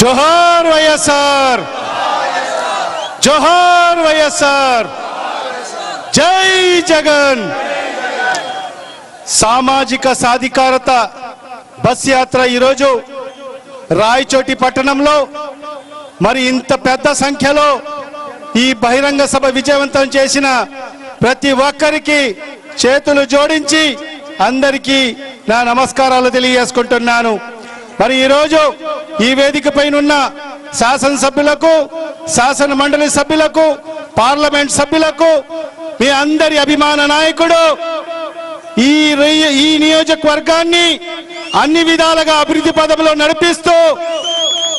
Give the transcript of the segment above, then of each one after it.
జోహార్ వైఎస్ఆర్. జోహార్ వైఎస్ఆర్. జై జగన్. సామాజిక సాధికారత బస్ యాత్ర ఈరోజు రాయచోటి పట్టణంలో. మరి ఇంత పెద్ద సంఖ్యలో ఈ బహిరంగ సభ విజయవంతం చేసిన ప్రతి ఒక్కరికి చేతులు జోడించి అందరికీ నా నమస్కారాలు తెలియజేసుకుంటున్నాను. మరి ఈరోజు ఈ వేదిక పైనున్న శాసనసభ్యులకు శాసన మండలి సభ్యులకు పార్లమెంట్ సభ్యులకు మీ అందరి అభిమాన నాయకుడు ఈ ఈ నియోజకవర్గాన్ని అన్ని విధాలుగా అభివృద్ధి పదంలో నడిపిస్తూ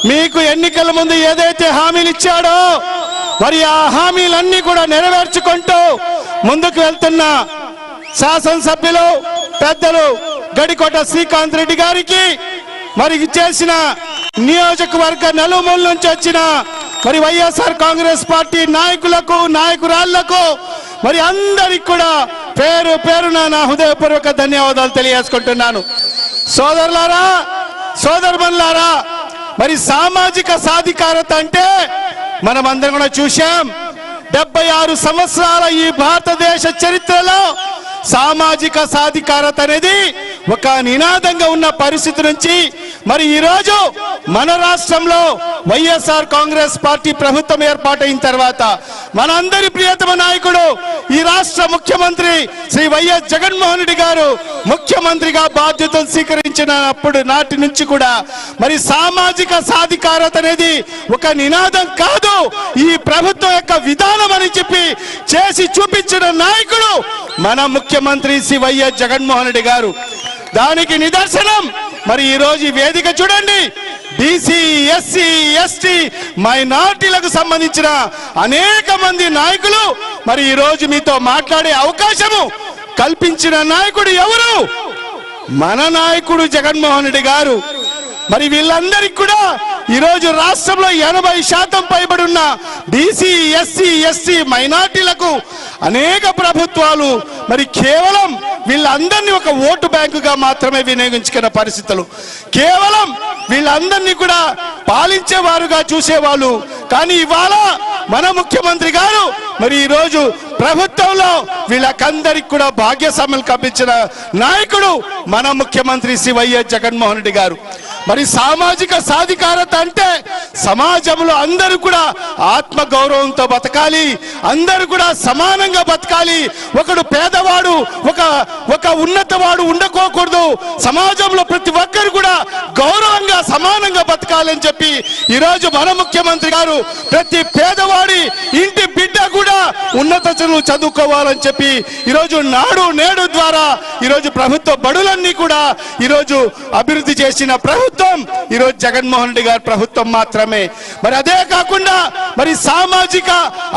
మీకు ఎన్నికల ముందు ఏదైతే హామీలు ఇచ్చాడో మరి ఆ హామీలన్నీ కూడా నెరవేర్చుకుంటూ ముందుకు వెళ్తున్న శాసనసభ్యులు పెద్దలు గడికోట శ్రీకాంత్ రెడ్డి గారికి మరి చేసిన నియోజకవర్గ నలుమూల నుంచి వచ్చిన మరి వైఎస్ఆర్ కాంగ్రెస్ పార్టీ నాయకులకు నాయకురాళ్ళకు మరి అందరికి కూడా పేరు పేరున నా హృదయపూర్వక ధన్యవాదాలు తెలియజేసుకుంటున్నాను. సోదరులారా సోదరుమన్లారా మరి సామాజిక సాధికారత అంటే మనం అందరం కూడా చూశాం. డెబ్బై ఆరు సంవత్సరాల ఈ భారతదేశ చరిత్రలో సామాజిక సాధికారత అనేది ఒక నినాదంగా ఉన్న పరిస్థితి నుంచి మరి ఈరోజు మన రాష్ట్రంలో వైఎస్ఆర్ కాంగ్రెస్ పార్టీ ప్రభుత్వం ఏర్పాటైన తర్వాత మనందరి ప్రియతమ నాయకుడు ఈ రాష్ట్ర ముఖ్యమంత్రి శ్రీ వైఎస్ జగన్మోహన్ రెడ్డి గారు ముఖ్యమంత్రిగా బాధ్యతలు స్వీకరించినప్పుడు నాటి నుంచి కూడా మరి సామాజిక సాధికారత అనేది ఒక నినాదం కాదు. ఈ ప్రభుత్వం యొక్క విధానం అని చెప్పి చేసి చూపించిన నాయకుడు మన ముఖ్యమంత్రి శ్రీ వైఎస్ జగన్మోహన్ రెడ్డి గారు. దానికి నిదర్శనం. మరి ఈరోజు వేదిక చూడండి. బీసీ ఎస్సీ ఎస్టీ మైనార్టీలకు సంబంధించిన అనేక మంది నాయకులు మరి ఈరోజు మీతో మాట్లాడే అవకాశము కల్పించిన నాయకుడు ఎవరు? మన నాయకుడు జగన్మోహన్ రెడ్డి గారు. మరి వీళ్ళందరికీ కూడా ఈరోజు రాష్ట్రంలో ఎనభై శాతం పైబడి ఉన్న బీసీ ఎస్సీ ఎస్సీ మైనార్టీలకు అనేక ప్రభుత్వాలు మరి కేవలం వీళ్ళందరినీ ఒక ఓటు బ్యాంకుగా మాత్రమే వినియోగించుకున్న పరిస్థితులు. కేవలం వీళ్ళందరినీ కూడా పాలించేవారుగా చూసేవాళ్ళు. కానీ ఇవాళ మన ముఖ్యమంత్రి గారు మరి ఈ రోజు ప్రభుత్వంలో వీళ్ళకందరికి కూడా భాగ్యస్వాములు కప్పించిన నాయకుడు మన ముఖ్యమంత్రి శ్రీ వైఎస్ జగన్మోహన్ రెడ్డి గారు. మరి సామాజిక సాధికారత అంటే సమాజంలో అందరూ కూడా ఆత్మ గౌరవంతో బతకాలి అందరూ కూడా సమానంగా బతకాలి. ఒకడు పేదవాడు ఒక ఒక ఉన్నతవాడు ఉండకోకూడదు. సమాజంలో ప్రతి ఒక్కరు కూడా గౌరవంగా సమానంగా బతకాలని చెప్పి ఈరోజు మన ముఖ్యమంత్రి గారు ప్రతి పేదవాడి ఇంటి బిడ్డ కూడా ఉన్నత చదువు చదువుకోవాలని చెప్పి ఈరోజు నాడు నేడు ద్వారా ఈరోజు ప్రభుత్వ బడులన్నీ కూడా ఈరోజు అభివృద్ధి చేసిన ప్రభుత్వం ఈరోజు జగన్మోహన్ రెడ్డి గారి ప్రభుత్వం మాత్రమే. మరి అదే కాకుండా మరి సామాజిక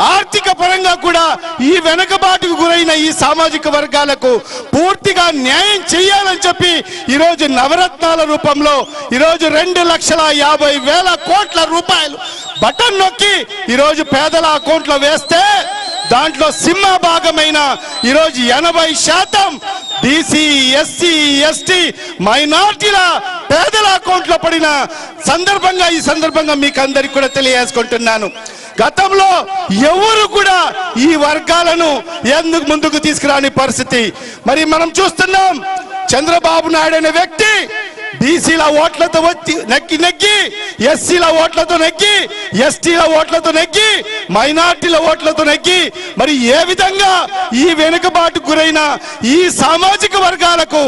ఆర్థిక పరంగా కూడా ఈ వెనకబాటుకు గురైన ఈ సామాజిక వర్గాలకు పూర్తిగా న్యాయం చేయాలని చెప్పి ఈరోజు నవరత్నాల రూపంలో ఈరోజు రెండు లక్షల యాభై వేల కోట్ల రూపాయలు బటన్ నొక్కి ఈరోజు పేదల అకౌంట్లో వేస్తే దాంట్లో సింహ భాగమైన ఈరోజు ఎనభై శాతం బీసీ ఎస్సీ ఎస్టీ మైనార్టీల పేదల అకౌంట్లో పడిన సందర్భంగా ఈ సందర్భంగా మీకు అందరికి కూడా తెలియజేసుకుంటున్నాను. గతంలో ఎవరు కూడా ఈ వర్గాలను ఎందుకు ముందుకు తీసుకురాని పరిస్థితి? మరి మనం చూస్తున్నాం చంద్రబాబు నాయుడు అనే వ్యక్తి బీసీల ఓట్లతో వచ్చి నెక్కి నెగ్గి ఎస్సీల ఓట్లతో నెగ్గి ఎస్టీల ఓట్లతో నెగ్గి మైనార్టీల ఓట్లతో నెగ్గి మరి ఏ విధంగా ఈ వెనుకబాటు గురైన ఈ సామాజిక వర్గాలకు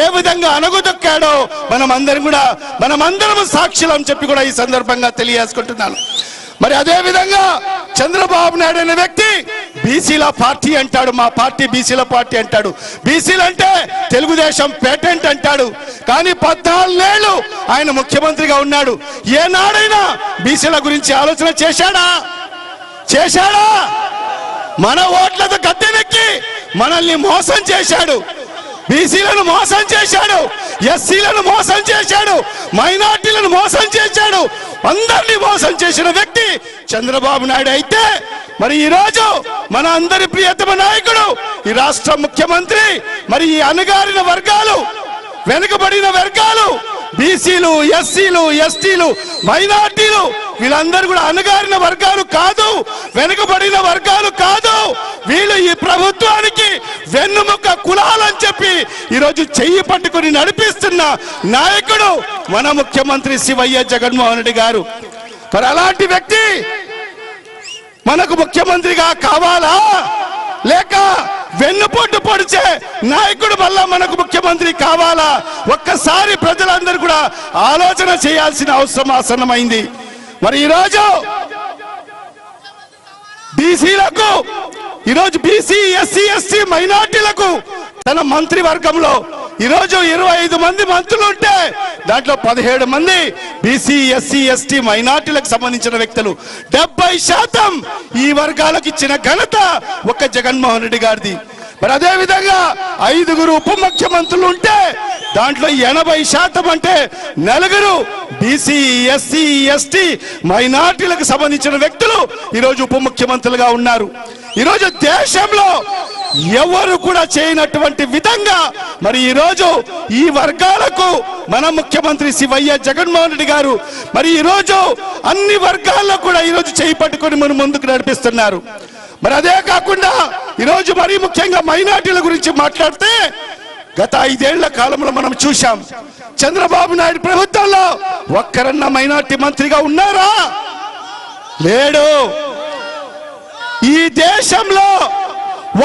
ఏ విధంగా అణగుదొక్కాడో మనం అందరం కూడా మనం అందరం సాక్షులం చెప్పి కూడా ఈ సందర్భంగా తెలియజేసుకుంటున్నాను. మరి అదే విధంగా చంద్రబాబు నాయుడు అనే వ్యక్తి బీసీల పార్టీ అంటాడు మా పార్టీ బీసీల పార్టీ అంటాడు. బీసీలు అంటే తెలుగుదేశం పేటెంట్ అంటాడు. కానీ పద్నాలుగేళ్ళు ఆయన ముఖ్యమంత్రిగా ఉన్నాడు. ఏనాడైనా బీసీల గురించి ఆలోచన చేశాడా? చేశాడా? మన ఓట్లతో గద్దెనెక్కి మనల్ని మోసం చేశాడు. బీసీలను మోసం చేశాడు. ఎస్సీలను మోసం చేశాడు. మైనార్టీలను మోసం చేశాడు. అందరినీ మోసం చేసిన వ్యక్తి చంద్రబాబు నాయుడు అయితే మరి ఈ రోజు మన అందరి ప్రియతమ నాయకుడు ఈ రాష్ట్ర ముఖ్యమంత్రి మరి ఈ అణగారిన వర్గాలు వెనుకబడిన వర్గాలు బీసీలు ఎస్సీలు ఎస్టీలు మైనార్టీలు వీళ్ళందరూ కూడా అణగారిన వర్గాలు కాదు వెనుకబడిన వర్గాలు కాదు. వీళ్ళు ఈ ప్రభుత్వానికి వెన్నుముక్క కులాలని చెప్పి ఈరోజు చెయ్యి పట్టుకుని నడిపిస్తున్న నాయకుడు మన ముఖ్యమంత్రి శివయ్య జగన్మోహన్ రెడ్డి గారు. మరి అలాంటి వ్యక్తి మనకు ముఖ్యమంత్రిగా కావాలా? లేక వెన్నుపోటు పొడిచే నాయకుడు వల్ల మనకు ముఖ్యమంత్రి కావాలా? ఒక్కసారి ప్రజలందరూ కూడా ఆలోచన చేయాల్సిన అవసరం ఆసన్నమైంది. మరి ఈరోజు బీసీలకు ఈరోజు బీసీ ఎస్సీ ఎస్టీ మైనార్టీలకు తన మంత్రివర్గంలో ఈరోజు ఇరవై ఐదు మంది మంత్రులు ఉంటే దాంట్లో పదిహేడు మంది బీసీ ఎస్సీ ఎస్టీ మైనార్టీలకు సంబంధించిన వ్యక్తులు. డెబ్బై శాతం ఈ వర్గాలకు ఇచ్చిన ఘనత ఒక్క జగన్మోహన్ రెడ్డి గారిది. మరి అదే విధంగా ఐదుగురు ఉప ముఖ్యమంత్రులు ఉంటే దాంట్లో ఎనభై శాతం అంటే నలుగురు బీసీ ఎస్సీ ఎస్టీ మైనార్టీలకు సంబంధించిన వ్యక్తులు ఈరోజు ఉప ముఖ్యమంత్రులుగా ఉన్నారు. ఈరోజు దేశంలో ఎవరు కూడా చేయనటువంటి విధంగా మరి ఈరోజు ఈ వర్గాలకు మన ముఖ్యమంత్రి శివయ్య జగన్మోహన్ రెడ్డి గారు మరి ఈరోజు అన్ని వర్గాల్లో కూడా ఈరోజు చేయి పట్టుకొని మనం ముందుకు నడిపిస్తున్నారు. మరి అదే కాకుండా ఈరోజు మరీ ముఖ్యంగా మైనార్టీల గురించి మాట్లాడితే గత ఐదేళ్ళ కాలంలో మనం చూశాం చంద్రబాబు నాయుడు ప్రభుత్వంలో ఒక్కరన్న మైనార్టీ మంత్రిగా ఉన్నారా? లేడు. ఈ దేశంలో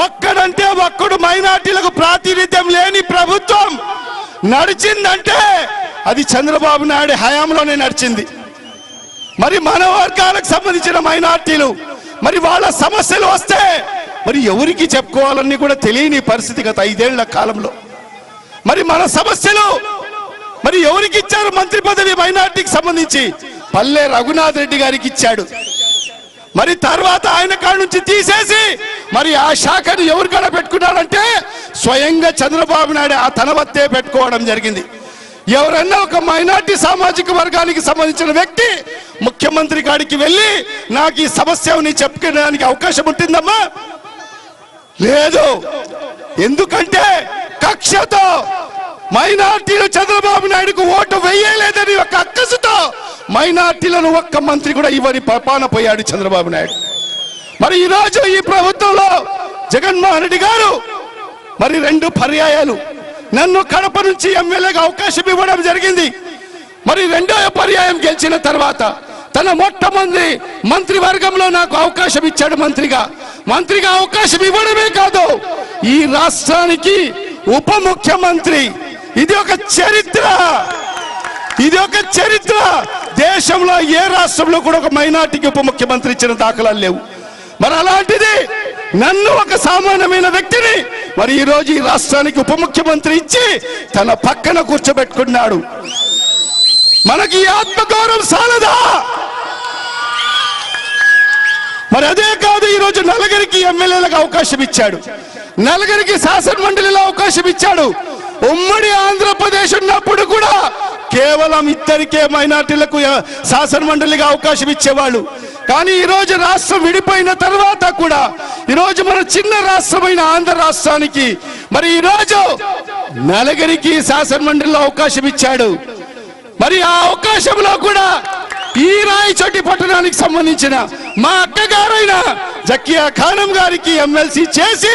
ఒక్కడంటే ఒక్కడు మైనార్టీలకు ప్రాతినిధ్యం లేని ప్రభుత్వం నడిచిందంటే అది చంద్రబాబు నాయుడు హయాంలోనే నడిచింది. మరి మన వర్గాలకు సంబంధించిన మైనార్టీలు మరి వాళ్ళ సమస్యలు వస్తే మరి ఎవరికి చెప్పుకోవాలని కూడా తెలియని పరిస్థితి గత ఐదేళ్ళ కాలంలో. మరి మన సమస్యలు మరి ఎవరికి ఇచ్చారు మంత్రి పదవి మైనార్టీకి సంబంధించి? పల్లె రఘునాథ్ రెడ్డి గారికి ఇచ్చాడు. మరి తర్వాత ఆయన కాడ నుంచి తీసేసి మరి ఆ శాఖను ఎవరు కాడ పెట్టుకున్నాడంటే స్వయంగా చంద్రబాబు నాయుడు ఆ తనవత్తే పెట్టుకోవడం జరిగింది. ఎవరన్నా ఒక మైనార్టీ సామాజిక వర్గానికి సంబంధించిన వ్యక్తి ముఖ్యమంత్రి కాడికి వెళ్ళి నాకు ఈ సమస్య చెప్పుకోవడానికి అవకాశం ఉంటుందమ్మా? లేదు. ఎందుకంటే కక్షతో మైనార్టీలు చంద్రబాబు నాయుడుకు ఓటు వేయలేదని ఒక అక్కసుతో మైనార్టీలను ఒక్క మంత్రి కూడా ఇవ్వని పాన పోయాడు చంద్రబాబు నాయుడు. మరి ఈరోజు ఈ ప్రభుత్వంలో జగన్మోహన్ రెడ్డి గారు మరి రెండు పర్యాయాలు. నన్ను కడప నుంచి ఎమ్మెల్యేగా అవకాశం ఇవ్వడం జరిగింది. మరి రెండో పర్యాయం గెలిచిన తర్వాత తన మొట్టమొదటి మంత్రివర్గంలో నాకు అవకాశం ఇచ్చాడు మంత్రిగా. మంత్రిగా అవకాశం ఇవ్వడమే కాదు ఈ రాష్ట్రానికి ఉప ముఖ్యమంత్రి ఇది ఒక చరిత్ర. ఇది ఒక చరిత్ర. దేశంలో ఏ రాష్ట్రంలో కూడా ఒక మైనార్టీకి ఉప ముఖ్యమంత్రి ఇచ్చిన దాఖలాలు లేవు. మరి అలాంటిది నన్ను ఒక సామాన్యమైన వ్యక్తిని మరి ఈరోజు ఈ రాష్ట్రానికి ఉప ముఖ్యమంత్రి ఇచ్చి తన పక్కన కూర్చోబెట్టుకున్నాడు. మనకి ఆత్మగౌరవం సాలదా? మరి అదే కాదు ఈరోజు నలుగురికి ఎమ్మెల్యేలకు అవకాశం ఇచ్చాడు. నలుగురికి శాసన మండలిలో అవకాశం ఇచ్చాడు. ఉమ్మడి ఆంధ్రప్రదేశ్ ఉన్నప్పుడు కూడా కేవలం ఇద్దరికే మైనార్టీలకు శాసన మండలిగా అవకాశం ఇచ్చేవాళ్ళు. కానీ ఈరోజు రాష్ట్రం విడిపోయిన తర్వాత కూడా ఈరోజు మన చిన్న రాష్ట్రమైన ఆంధ్ర రాష్ట్రానికి మరి ఈరోజు నలగరికి నలుగురికి శాసన మండలిలో అవకాశం ఇచ్చాడు. మరి ఆ అవకాశంలో కూడా ఈ రాయచోటి పట్టణానికి సంబంధించిన మా అక్కగారైన జక్కియా ఖానం గారికి ఎమ్మెల్సీ చేసి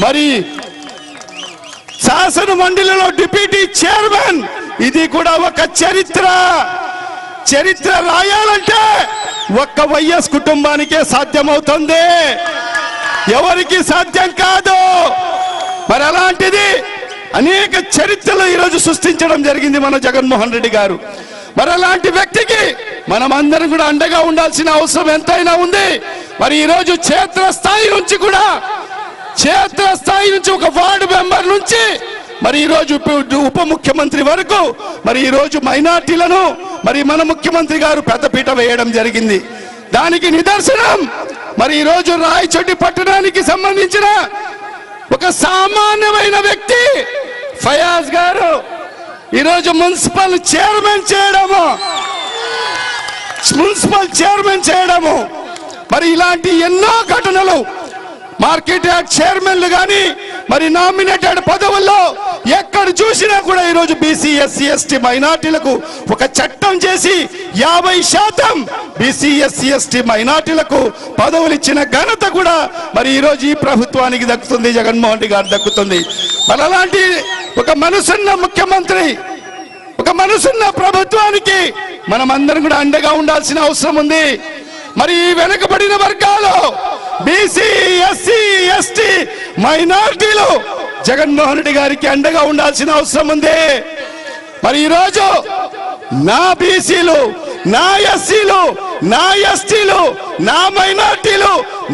మరి శాసన మండలిలో డిప్యూటీ చైర్మన్. ఇది కూడా ఒక చరిత్ర. చరిత్ర రాయాలంటే ఒక్క వైఎస్ కుటుంబానికే సాధ్యమవుతుంది. ఎవరికి సాధ్యం కాదు. మరి అలాంటిది అనేక చరిత్రలు ఈరోజు సృష్టించడం జరిగింది మన జగన్మోహన్ రెడ్డి గారు. మరి అలాంటి వ్యక్తికి మనం అందరం కూడా అండగా ఉండాల్సిన అవసరం ఎంతైనా ఉంది. మరి ఈరోజు క్షేత్ర స్థాయి నుంచి కూడా క్షేత్ర స్థాయి నుంచి ఒక వార్డు మెంబర్ నుంచి మరి ఈ రోజు ఉప- ముఖ్యమంత్రి వరకు మరి ఈ రోజు మైనార్టీలను మరి మన ముఖ్యమంత్రి గారు పెద్దపీట వేయడం జరిగింది. దానికి నిదర్శనం మరి ఈ రోజు రాయచోటి పట్టణానికి సంబంధించిన ఒక సామాన్యమైన వ్యక్తి ఫయాజ్ గారు. ఈరోజు మున్సిపల్ చైర్మన్ చేయడము. మున్సిపల్ చైర్మన్ చేయడము. మరి ఇలాంటి ఎన్నో ఘటనలు మార్కెట్ యార్డ్ చైర్మన్లు కానీ మరి నామినేటెడ్ పదవుల్లో ఎక్కడ చూసినా కూడా ఈరోజు బీసీ ఎస్సీ ఎస్టీ మైనార్టీలకు ఒక చట్టం చేసి యాభై శాతం బీసీ ఎస్సీ ఎస్టీ మైనార్టీలకు పదవులు ఇచ్చిన ఘనత కూడా మరి ఈరోజు ఈ ప్రభుత్వానికి దక్కుతుంది జగన్మోహన్ రెడ్డి గారు దక్కుతుంది. మరి ఒక మనసున్న ముఖ్యమంత్రి ఒక మనసున్న ప్రభుత్వానికి మనం అందరం కూడా అండగా ఉండాల్సిన అవసరం ఉంది. మరి ఈ వెనుకబడిన వర్గాలు బీసీ ఎస్సీ ఎస్టీ మైనార్టీలు జగన్మోహన్ రెడ్డి గారికి అండగా ఉండాల్సిన అవసరం ఉంది. మరి ఈరోజు నా బీసీలు నా ఎస్సీలు నా ఎస్టీలు నా మైనార్టీలు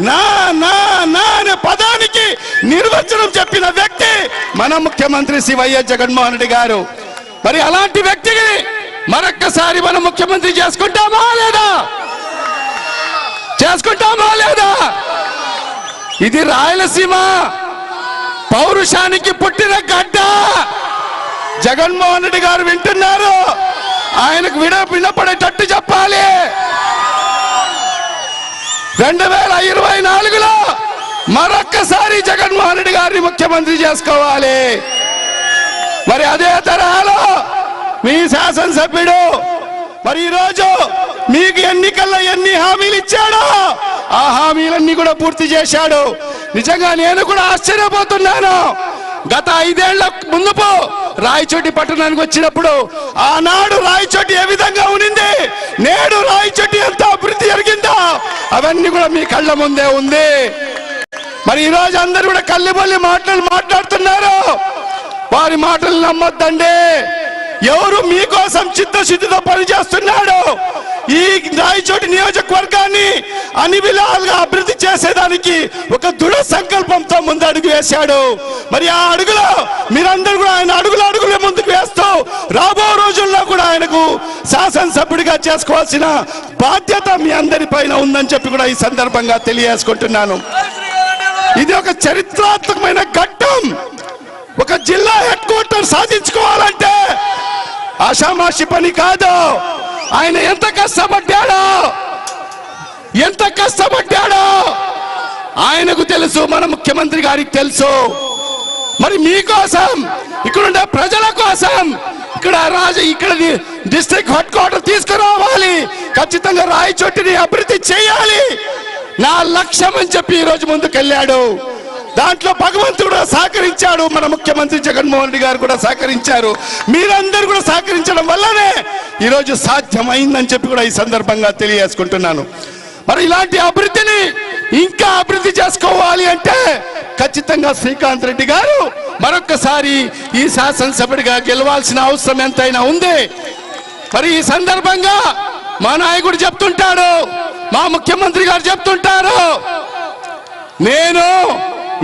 నా నా నా అనే పదానికి నిర్వచనం చెప్పిన వ్యక్తి మన ముఖ్యమంత్రి శ్రీ వైఎస్ జగన్మోహన్ రెడ్డి గారు. మరి అలాంటి వ్యక్తిని మరొక్కసారి మనం ముఖ్యమంత్రి చేసుకుంటామా లేదా? చేసుకుంటామా లేదా ఇది రాయలసీమ. పౌరుషానికి పుట్టిన గడ్డ. జగన్మోహన్ రెడ్డి గారు వింటున్నారు. ఆయనకు విడ వినపడేటట్టు చెప్పాలి. రెండు వేల ఇరవై నాలుగులో మరొక్కసారి జగన్మోహన్ రెడ్డి గారిని ముఖ్యమంత్రి చేసుకోవాలి. మరి అదే తరహాలో మీ శాసనసభ్యుడు మరి ఈరోజు మీకు ఎన్నికల్లో ఎన్ని హామీలు ఇచ్చాడో ఆ హామీలన్నీ కూడా పూర్తి చేశాడు. నిజంగా నేను కూడా ఆశ్చర్యపోతున్నాను. గత ఐదేళ్ళ ముందుపు రాయచోటి పట్టణానికి వచ్చినప్పుడు ఆనాడు రాయచోటి ఏ విధంగా ఉనింది? నేడు రాయచోటి ఎంత అభివృద్ధి జరిగిందో? అవన్నీ కూడా మీ కళ్ళ ముందే ఉంది. మరి ఈ రోజు అందరూ కూడా కళ్ళిబొల్లి మాటలు మాట్లాడుతున్నారు. వారి మాటలు నమ్మొద్దండి. ఎవరు మీకోసం చిత్తశుద్ధితో పనిచేస్తున్నాడు ఈ రాయచోటి నియోజకవర్గాన్ని అన్ని అభివృద్ధి చేసేదానికి ఒక దృఢ సంకల్పంతో ముందు అడుగు వేశాడు. మరి ఆ అడుగులో మీరందరూ కూడా ఆయన అడుగులు అడుగులు ముందుకు వేస్తూ రాబో రోజుల్లో కూడా ఆయనకు శాసనసభ్యుడిగా చేసుకోవాల్సిన బాధ్యత మీ అందరి పైన ఉందని చెప్పి కూడా ఈ సందర్భంగా తెలియజేసుకుంటున్నాను. ఇది ఒక చరిత్రాత్మకమైన ఘట్టం. ఒక జిల్లా హెడ్ క్వార్టర్ సాధించుకోవాలంటే ఆషామాషి పని కాదు. ఆయన ఎంత కష్టపడ్డాడో ఎంత కష్టపడ్డాడో ఆయనకు తెలుసు మన ముఖ్యమంత్రి గారికి తెలుసు. మరి మీకోసం ఇక్కడ ఉండే ప్రజల కోసం ఇక్కడ రాజు ఇక్కడ డిస్ట్రిక్ట్ హెడ్ క్వార్టర్ తీసుకురావాలి. ఖచ్చితంగా రాయచోటిని అభివృద్ధి చేయాలి. నా లక్ష్యం అని చెప్పి ఈరోజు రోజు ముందుకెళ్ళాడు. దాంట్లో భగవంతుడు కూడా సహకరించాడు. మన ముఖ్యమంత్రి జగన్మోహన్ రెడ్డి గారు కూడా సహకరించారు. మీరందరూ కూడా సహకరించడం వల్లనే ఈరోజు సాధ్యమైందని చెప్పి కూడా ఈ సందర్భంగా తెలియజేసుకుంటున్నాను. మరి ఇలాంటి అభివృద్ధిని ఇంకా అభివృద్ధి చేసుకోవాలి అంటే ఖచ్చితంగా శ్రీకాంత్ రెడ్డి గారు మరొక్కసారి ఈ శాసనసభ్యుడిగా గెలవాల్సిన అవసరం ఎంతైనా ఉంది. మరి ఈ సందర్భంగా మా నాయకుడు చెప్తుంటాడు మా ముఖ్యమంత్రి గారు చెప్తుంటారు నేను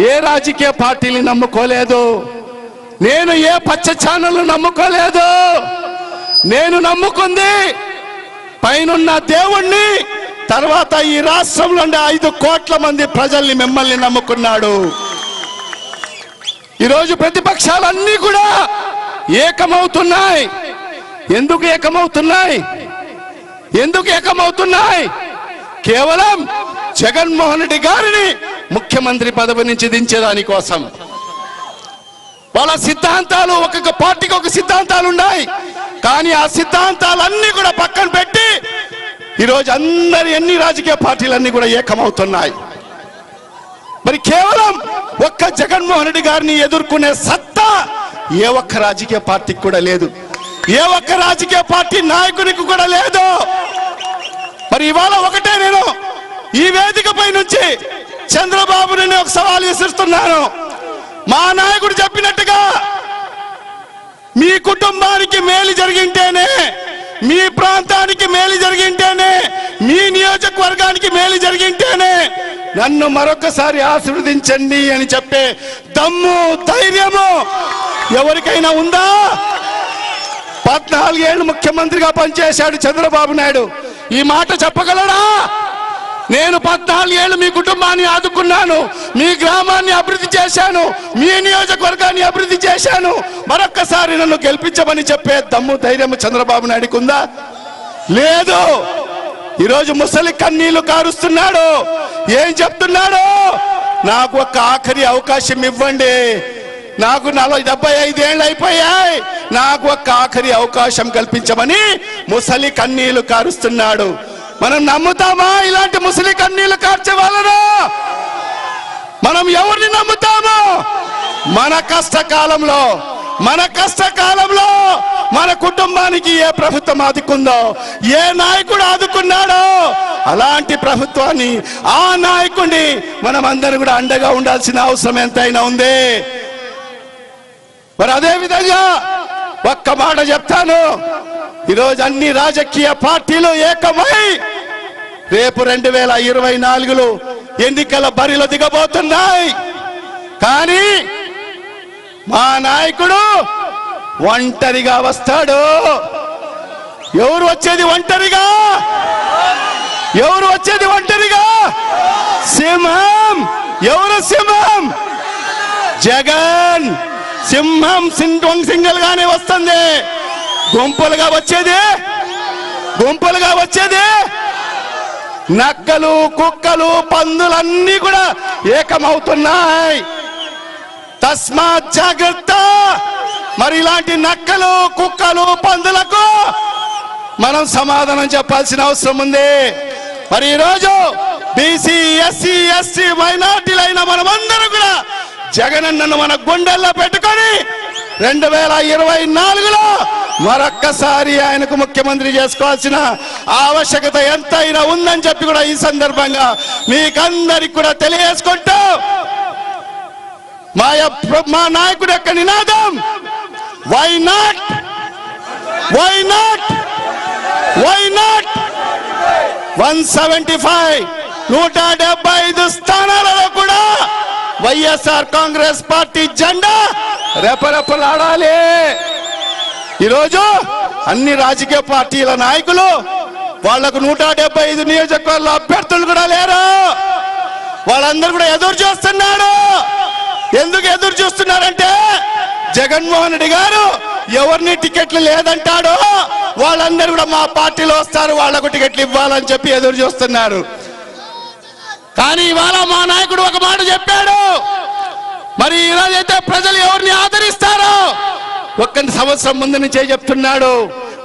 ఏ రాజకీయ పార్టీని నమ్ముకోలేదు? నేను ఏ పచ్చ ఛానల్ నమ్ముకోలేదు? నేను నమ్ముకుంది పైనున్న దేవుణ్ణి తర్వాత ఈ రాష్ట్రంలో ఉండే ఐదు కోట్ల మంది ప్రజల్ని మిమ్మల్ని నమ్ముకున్నాడు. ఈరోజు ప్రతిపక్షాలన్నీ కూడా ఏకమవుతున్నాయి. ఎందుకు ఏకమవుతున్నాయి? ఎందుకు ఏకమవుతున్నాయి? కేవలం జగన్మోహన్ రెడ్డి గారిని ముఖ్యమంత్రి పదవి నుంచి దించేదాని కోసం. వాళ్ళ సిద్ధాంతాలు ఒక్కొక్క పార్టీకి ఒక సిద్ధాంతాలు ఉన్నాయి. కానీ ఆ సిద్ధాంతాలన్నీ కూడా పక్కన పెట్టి ఈరోజు అందరి ఎన్ని రాజకీయ పార్టీలన్నీ కూడా ఏకమవుతున్నాయి. మరి కేవలం ఒక్క జగన్మోహన్ రెడ్డి గారిని ఎదుర్కొనే సత్తా ఏ ఒక్క రాజకీయ పార్టీకి కూడా లేదు. ఏ ఒక్క రాజకీయ పార్టీ నాయకునికి కూడా లేదు. మరి ఇవాళ ఒకటే నేను ఈ వేదికపై నుంచి చంద్రబాబు నేను ఒక సవాల్ విసిస్తున్నాను మా నాయకుడు చెప్పినట్టుగా మీ కుటుంబానికి మేలు జరిగింటేనే మీ ప్రాంతానికి మేలు జరిగింటేనే మీ నియోజకవర్గానికి మేలు జరిగింటేనే నన్ను మరొకసారి ఆశీర్వదించండి అని చెప్పే దమ్ము ధైర్యము ఎవరికైనా ఉందా? పద్నాలుగేళ్ళు ముఖ్యమంత్రిగా పనిచేశాడు చంద్రబాబు నాయుడు. ఈ మాట చెప్పగలడా నేను పద్నాలుగేళ్ళు మీ కుటుంబాన్ని ఆదుకున్నాను మీ గ్రామాన్ని అభివృద్ధి చేశాను మీ నియోజకవర్గాన్ని అభివృద్ధి చేశాను. మరొక్కసారి నన్ను గెలిపించమని చెప్పే దమ్ము ధైర్యం చంద్రబాబు నాయుడుకు ఉందా? లేదు. ఈరోజు ముసలి కన్నీళ్ళు కారుస్తున్నాడు. ఏం చెప్తున్నాడు? నాకు ఒక ఆఖరి అవకాశం ఇవ్వండి. నాకు నలభై డెబ్బై ఐదేళ్ళు అయిపోయాయి. నాకు ఒక ఆఖరి అవకాశం కల్పించమని ముసలి కన్నీళ్ళు కారుస్తున్నాడు. మనం నమ్ముతామా? ఇలాంటి ముసలి కన్నీళ్ళు కార్చే మనం ఎవరిని నమ్ముతామో? మన కష్టకాలంలో మన కష్టకాలంలో మన కుటుంబానికి ఏ ప్రభుత్వం ఆదుకుందో ఏ నాయకుడు ఆదుకున్నాడో అలాంటి ప్రభుత్వాన్ని ఆ నాయకుడిని మనం అందరం కూడా అండగా ఉండాల్సిన అవసరం ఎంతైనా ఉంది. మరి అదే విధంగా ఒక్క మాట చెప్తాను. ఈరోజు అన్ని రాజకీయ పార్టీలు ఏకమై రేపు రెండు వేల ఇరవై నాలుగులో ఎన్నికల బరిలో దిగబోతున్నాయి. కానీ మా నాయకుడు ఒంటరిగా వస్తాడు. ఎవరు వచ్చేది ఒంటరిగా? ఎవరు వచ్చేది ఒంటరిగా? సింహం. ఎవరు సింహం? జగన్. సింహం సింహం సింగల్ గానే వస్తుంది. గుంపులుగా వచ్చేది? గుంపులుగా వచ్చేది? నక్కలు కుక్కలు పందులన్నీ కూడా ఏకమవుతున్నాయి. తస్మాత్ జాగ్రత్త. మరి ఇలాంటి నక్కలు కుక్కలు పందులకు మనం సమాధానం చెప్పాల్సిన అవసరం ఉంది. మరి ఈరోజు బీసీ ఎస్సీ ఎస్టీ మైనార్టీలైన మనమందరం కూడా జగనన్నను మన గుండెల్లో పెట్టుకొని రెండు వేల ఇరవై నాలుగులో మరొక్కసారి ఆయనకు ముఖ్యమంత్రి చేసుకోవాల్సిన ఆవశ్యకత ఎంతైనా ఉందని చెప్పి కూడా ఈ సందర్భంగా మీకందరికి కూడా తెలియజేసుకుంటూ మా మా నాయకుడు యొక్క నినాదం. Why not why not why not one seventy five నూట డెబ్బై ఐదు స్థానాలలో కూడా వైఎస్ఆర్ కాంగ్రెస్ పార్టీ జెండా రెపరెపలాడాలి. ఈరోజు అన్ని రాజకీయ పార్టీల నాయకులు వాళ్ళకు నూట డెబ్బై ఐదు నియోజకవర్గాల అభ్యర్థులు కూడా లేరు. వాళ్ళందరూ కూడా ఎదురు చూస్తున్నారు. ఎందుకు ఎదురు చూస్తున్నారంటే జగన్మోహన్ రెడ్డి గారు ఎవరిని టికెట్లు లేదంటాడో వాళ్ళందరూ కూడా మా పార్టీలో వస్తారు వాళ్ళకు టికెట్లు ఇవ్వాలని చెప్పి ఎదురు చూస్తున్నారు. కానీ ఇవాళ మా నాయకుడు ఒక మాట చెప్పాడు. మరి ఈరోజైతే ప్రజలు ఎవరిని ఆదరిస్తారో ఒక్క సంవత్సరం ముందు నుంచే చెప్తున్నాడు.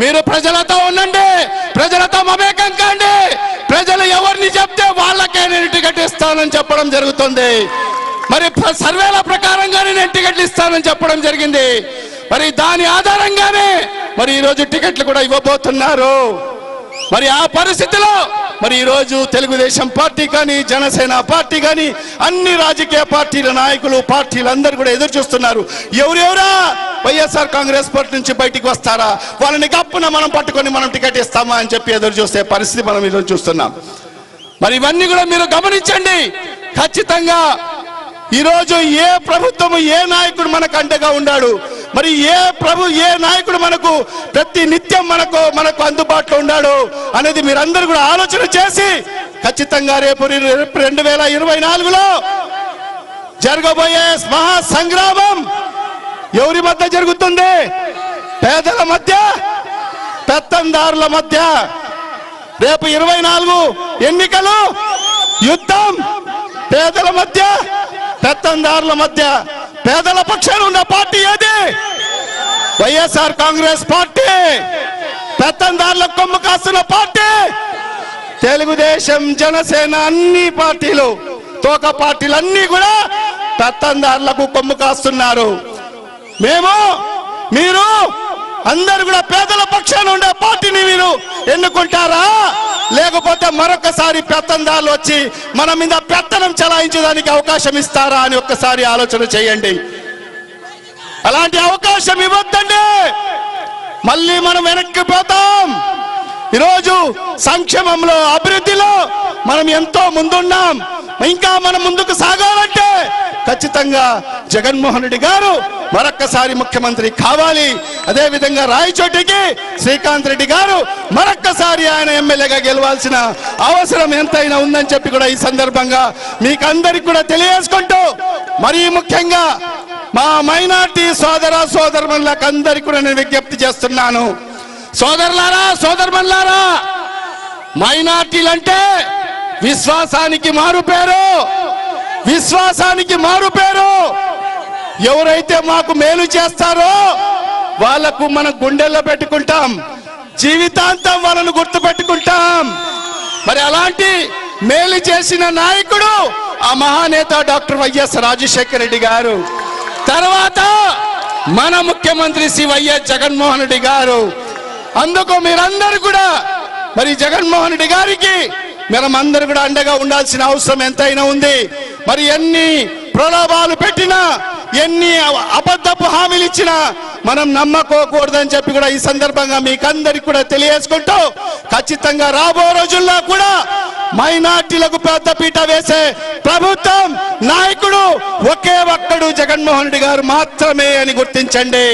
మీరు ప్రజలతో ఉండండి ప్రజలతో మమేకం కాండి. ప్రజలు ఎవరిని చెప్తే వాళ్ళకే నేను టికెట్ ఇస్తానని చెప్పడం జరుగుతుంది. మరి సర్వేల ప్రకారంగానే నేను టికెట్లు ఇస్తానని చెప్పడం జరిగింది. మరి దాని ఆధారంగానే మరి ఈరోజు టికెట్లు కూడా ఇవ్వబోతున్నారు. మరి ఆ పరిస్థితిలో మరి ఈరోజు తెలుగుదేశం పార్టీ కానీ జనసేన పార్టీ కానీ అన్ని రాజకీయ పార్టీల నాయకులు పార్టీలు అందరు కూడా ఎదురు చూస్తున్నారు. ఎవరెవరా? వైఎస్ఆర్ కాంగ్రెస్ పార్టీ నుంచి బయటికి వస్తారా? వాళ్ళని గప్పున మనం పట్టుకొని మనం టికెట్ ఇస్తామా అని చెప్పి ఎదురు చూసే పరిస్థితి మనం ఈరోజు చూస్తున్నాం. మరి ఇవన్నీ కూడా మీరు గమనించండి. ఖచ్చితంగా ఈరోజు ఏ ప్రభుత్వము ఏ నాయకుడు మనకు అండగా ఉన్నాడు మరి ఏ ప్రభు ఏ నాయకుడు మనకు ప్రతి నిత్యం మనకు మనకు అందుబాటులో ఉన్నాడు అనేది మీరందరూ కూడా ఆలోచన చేసి ఖచ్చితంగా రేపు రేపు రెండు వేల ఇరవై నాలుగులో జరగబోయే మహా సంగ్రామం ఎవరి మధ్య జరుగుతుంది? పేదల మధ్య పెత్తందారుల మధ్య? రేపు ఇరవై నాలుగు ఎన్నికలు యుద్ధం పేదల మధ్య పెత్తందారుల మధ్య పేదల పక్షాన ఉన్న పార్టీ ఏది? వైఎస్ఆర్ కాంగ్రెస్ పార్టీ. పెత్తందారుల కొమ్ము కాస్తున్న పార్టీ. తెలుగుదేశం జనసేన అన్ని పార్టీలు తోక పార్టీలు అన్ని కూడా పెత్తందారులకు కొమ్ము కాస్తున్నారు. మేము మీరు అందరు కూడా పేదల పక్షాన ఉండే పార్టీని మీరు ఎన్నుకుంటారా? లేకపోతే మరొకసారి పెత్తందారులు వచ్చి మన మీద పెత్తనం చలాయించడానికి అవకాశం ఇస్తారా అని ఒక్కసారి ఆలోచన చేయండి. అలాంటి అవకాశం ఇవ్వద్దండి. మళ్ళీ మనం వెనక్కి పోతాం. ఈరోజు సంక్షేమంలో అభివృద్ధిలో మనం ఎంతో ముందున్నాం. ఇంకా మనం ముందుకు సాగాలంటే ఖచ్చితంగా జగన్మోహన్ రెడ్డి గారు మరొక్కసారి ముఖ్యమంత్రి కావాలి. అదే విధంగా రాయచోటికి శ్రీకాంత్ రెడ్డి గారు మరొక్కసారి ఆయన ఎమ్మెల్యేగా గెలవాల్సిన అవసరం ఎంతైనా ఉందని చెప్పి కూడా ఈ సందర్భంగా మీకు అందరికి కూడా తెలియజేసుకుంటూ మరీ ముఖ్యంగా మా మైనార్టీ సోదర సోదరులకు అందరికి కూడా నేను విజ్ఞప్తి చేస్తున్నాను. సోదరులారా సోదరులారా మైనార్టీలంటే విశ్వాసానికి మారు పేరు. విశ్వాసానికి మారు పేరు. ఎవరైతే మాకు మేలు చేస్తారో వాళ్ళకు మనం గుండెల్లో పెట్టుకుంటాం. జీవితాంతం వాళ్ళను గుర్తు పెట్టుకుంటాం మరి అలాంటి మేలు చేసిన నాయకుడు ఆ మహానేత డాక్టర్ వైఎస్ రాజశేఖర రెడ్డి గారు. తర్వాత మన ముఖ్యమంత్రి శ్రీ వైఎస్ జగన్మోహన్ రెడ్డి గారు. అందుకు మీరందరూ కూడా మరి జగన్మోహన్ రెడ్డి గారికి మనం అందరూ కూడా అండగా ఉండాల్సిన అవసరం ఎంతైనా ఉంది. మరి ఎన్ని ప్రలోభాలు పెట్టినా ఎన్ని అబద్ధపు హామీలు ఇచ్చినా మనం నమ్మకోకూడదని చెప్పి కూడా ఈ సందర్భంగా మీకు అందరికి కూడా తెలియజేసుకుంటూ ఖచ్చితంగా రాబో రోజుల్లో కూడా మైనార్టీలకు పెద్దపీట వేసే ప్రభుత్వం నాయకుడు ఒకే ఒక్కడు జగన్మోహన్ రెడ్డి గారు మాత్రమే అని గుర్తించండి.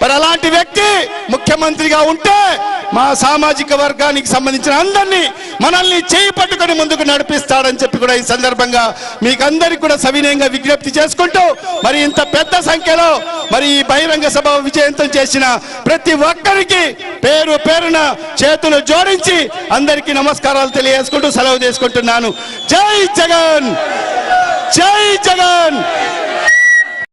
మరి అలాంటి వ్యక్తి ముఖ్యమంత్రిగా ఉంటే మా సామాజిక వర్గానికి సంబంధించిన అందరినీ మనల్ని చేయి పట్టుకొని ముందుకు నడిపిస్తాడని చెప్పి కూడా ఈ సందర్భంగా మీకందరికి కూడా సవినయంగా విజ్ఞప్తి చేసుకుంటూ మరి ఇంత పెద్ద సంఖ్యలో మరి ఈ బహిరంగ సభ విజయంతం చేసిన ప్రతి ఒక్కరికి పేరు పేరున చేతులు జోడించి అందరికీ నమస్కారాలు తెలియజేసుకుంటూ సెలవు తీసుకుంటున్నాను. జై జగన్! జై జగన్!